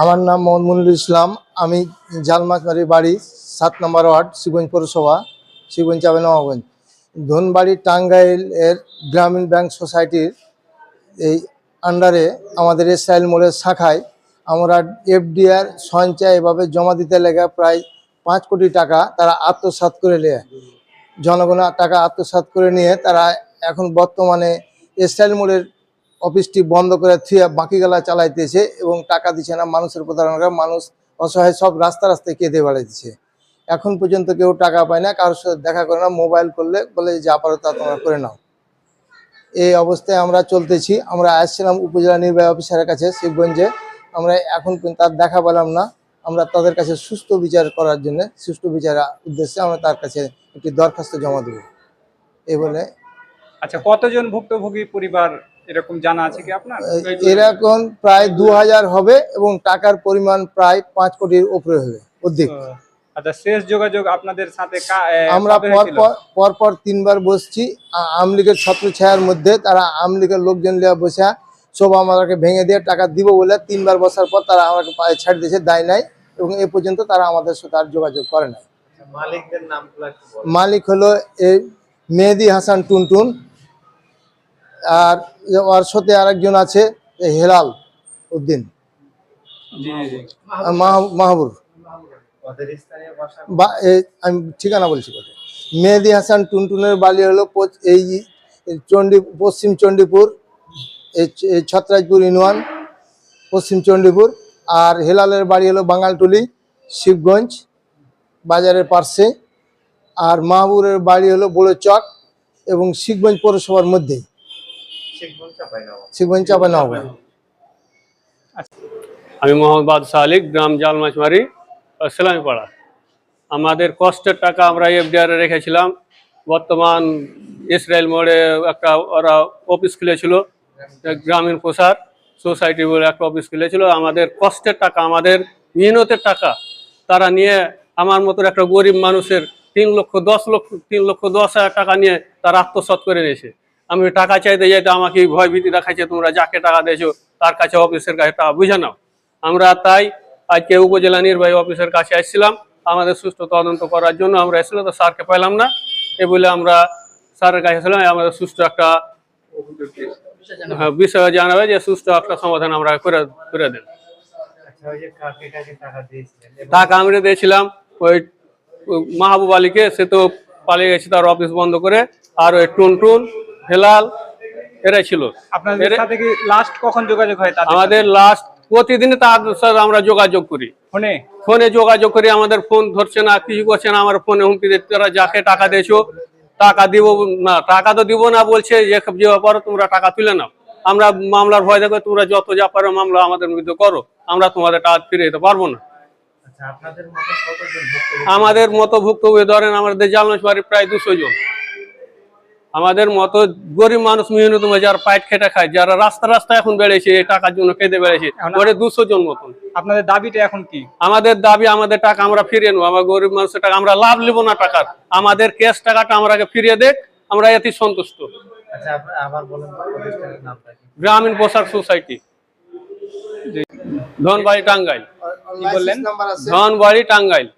আমার নাম মোহাম্মদুল ইসলাম। আমি জালমাচমারি বাড়ি, সাত নম্বর ওয়ার্ড, শিবগঞ্জ পৌরসভা, শিবগঞ্জ চাবে নবাবগঞ্জ ধনবাড়ি টাঙ্গাইল এর গ্রামীণ ব্যাংক সোসাইটির এই আন্ডারে আমাদের ইসরায়েল মোড়ের শাখায় আমরা এফডিআর সঞ্চয় এভাবে জমা দিতে লেগে প্রায় পাঁচ কোটি টাকা তারা আত্মসাৎ করে নিয়ে জনগণের টাকা আত্মসাৎ করে নিয়ে তারা এখন বর্তমানে ইসরায়েল মোড়ের অফিসটি বন্ধ করে থুয়ে বাকি গেলা চালাইতেছে এবং টাকা দিচ্ছে না মানুষের প্রতারণা করে মানুষ অসহায় সব রাস্তা রাস্তায় কেঁদে বেড়াইতেছে। এখন পর্যন্ত কেউ টাকা পায় না, কারোর সাথে দেখা করে না, মোবাইল করলে বলে যা পারো তা তোমরা করে নাও। এই অবস্থায় আমরা চলতেছি। আমরা আসছিলাম উপজেলা নির্বাহী অফিসারের কাছে শিবগঞ্জে। আমরা এখন তার দেখা পেলাম না। আমরা তাদের কাছে সুস্থ বিচার করার জন্য, সুষ্ঠু বিচারের উদ্দেশ্যে আমরা তার কাছে একটি দরখাস্ত জমা দেবো। এই বলে আচ্ছা কতজন ভুক্তভোগী পরিবার এরকম জানা আছে কি আপনার? এরকম প্রায় দু হাজার হবে এবং টাকার পরিমাণ প্রায় পাঁচ কোটির উপরে হবে অধিক আচ্ছা শেষ যোগাযোগ আপনাদের সাথে আমরা কবে পর পর তিনবার বসছি। আমলিগের ছত্রছায়ার মধ্যে তারা আমলিগের লোকজন লিয়া বসে সব আমাদেরকে ভেঙে দিয়ে টাকা দিব বলে তিনবার বসার পর তারা আমাকে পায়ে ছাড় দিয়েছে দায় নাই এবং এ পর্যন্ত তারা আমাদের সাথে আর যোগাযোগ করে না মালিকদের নামগুলো একটু বলেন। মালিক হলো এই মেহেদি হাসান টুনটুন। আর ওর সাথে আরেকজন আছে হেলাল উদ্দিন। মাহবুর। আমি ঠিকানা বলছি মেহেদি হাসান টুনটুনের বাড়ি হলো এই চণ্ডী পশ্চিম চণ্ডীপুর এই ছত্রাজপুর ইউনিয়ন পশ্চিম চণ্ডীপুর। আর হেলালের বাড়ি হলো বাঙালটুলি শিবগঞ্জ বাজারের পার্শ্বে। আর মাহবুরের বাড়ি হলো বড়চক এবং শিবগঞ্জ পৌরসভার মধ্যেই। শিবগঞ্জ আমি মোহাম্মদ আলী গ্রাম জালমাছমারি সেলামিপাড়া আমাদের কষ্টের টাকা আমরা এফডিআর রেখেছিলাম। বর্তমান ইসরায়েল মোড়ে একটা ওরা অফিস খুলেছিল গ্রামীণ প্রসার সোসাইটি বলে একটা অফিস খুলেছিল। আমাদের কষ্টের টাকা আমাদের মেহনতের টাকা তারা নিয়ে আমার মতো একটা গরিব মানুষের তিন লক্ষ দশ লক্ষ তিন লক্ষ দশ হাজার টাকা নিয়ে তারা আত্মসাৎ করে নিয়েছে। আমি টাকা চাইতে যাইতে আমাকে ভয় ভীতি দেখাচ্ছে তোমরা যাকে টাকা দিয়েছ তার কাছে অফিসের কাছে টাকা বুঝে নাও। আমরা তাই আজকে উপজেলা নির্বাহী অফিসের কাছে আসছিলাম আমাদের সুস্থ তদন্ত করার জন্য আমরা এসেছিলাম তো স্যারকে পেলাম না। এ বলে আমরা স্যারের কাছে এসেছিলাম আমাদের সুস্থ একটা হ্যাঁ, বিষয় জানাবে যে সুস্থ একটা সমাধান আমরা করে করে দেন আচ্ছা টাকা আমরা দিয়েছিলাম ওই ওই মাহবুব আলীকে সে তো পালিয়ে গেছে তার অফিস বন্ধ করে আর ওই টুনটুন হেলাল এরাই ছিল। আপনাদের সাথে কি লাস্ট কখন যোগাযোগ হয় আমাদের লাস্ট প্রতিদিন তার সাথে আমরা যোগাযোগ করি। ফোনে? ফোনে যোগাযোগ করি আমাদের ফোন ধরছে না কিছু করছে না আমার ফোনে হুমকি দিচ্ছে তারা যাকে টাকা দিয়েছ টাকা দিব না টাকা তো দিব না বলছে যে যে পারো তোমরা টাকা তুলে নাও। আমরা মামলার ভয় দেখো তোমরা যত যা পারো মামলা আমাদের বিরুদ্ধে করো আমরা তোমাদের টাকা ফিরে দিতে পারব না। আচ্ছা আমাদের মতো ভুক্তভোগী ধরেন আমাদের জালমাস বাড়ি প্রায় দুশো জন। আমাদের মতো গরিব মানুষ মেহনত যারা পাইট খেটে খায় যারা রাস্তা রাস্তা এখন বেড়েছে এই টাকার জন্য খেতে বেড়েছে ওরে দুশো জন মতন। আপনাদের দাবিটা এখন কি? আমাদের দাবি আমাদের টাকা আমরা ফিরিয়ে নেব। আমার গরিব মানুষের টাকা আমরা লাভ নেব না টাকার। আমাদের ক্যাশ টাকাটা আমরা আগে ফিরিয়ে দেখ আমরা এতে সন্তুষ্ট। আচ্ছা আপ- আবার বলেন তো প্রতিষ্ঠানের নামটা কি? গ্রামীণ পোশাক সোসাইটি। ধনবাড়ি টাঙ্গাইল। বললেন? ধনবাড়ি টাঙ্গাইল।